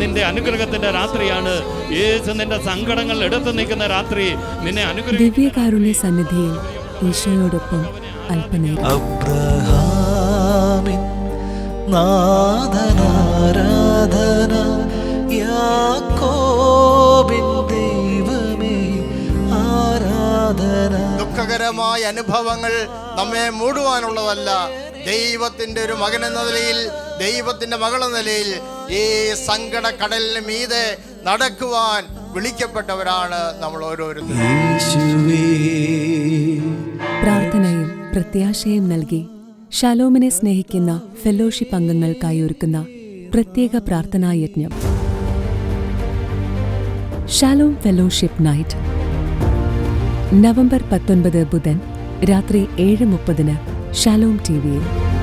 നിന്റെ അനുഗ്രഹത്തിന്റെ രാത്രിയാണ്. യേശു നിന്റെ സങ്കടങ്ങൾ എടുത്തു നിൽക്കുന്ന രാത്രി. നിന്നെ അനുഗ്രഹിക്കുന്ന ദിവ്യകാരുണ്യ സന്നിധിയിൽ ഈശോയോടൊപ്പം അല്പനേരം. അബ്രഹാമിൻ നാഥനാരാധന യാക്കോബിൻ ദൈവമേ ആരാധന. ദുഃഖകരമായ അനുഭവങ്ങൾ നമ്മെ മൂടുവാനുള്ളതല്ല. ദൈവത്തിന്റെ ഒരു മകൻ എന്ന നിലയിൽ ദൈവത്തിന്റെ മകൾ എന്ന നിലയിൽ ഈ സങ്കട കടലിന് മീതെ നടക്കുവാൻ വിളിക്കപ്പെട്ടവരാണ് നമ്മൾ ഓരോരുത്തരും. യേശുവേ. പ്രാർത്ഥനയും പ്രത്യാശയും നൽകി ഷാലോമിനെ സ്നേഹിക്കുന്ന ഫെലോഷിപ്പ് അംഗങ്ങൾക്കായി ഒരുക്കുന്ന പ്രത്യേക പ്രാർത്ഥനാ യജ്ഞം. Shalom fellowship night. നവംബർ പത്തൊൻപത് ബുധൻ രാത്രി ഏഴ് മുപ്പതിന് Shalom TV.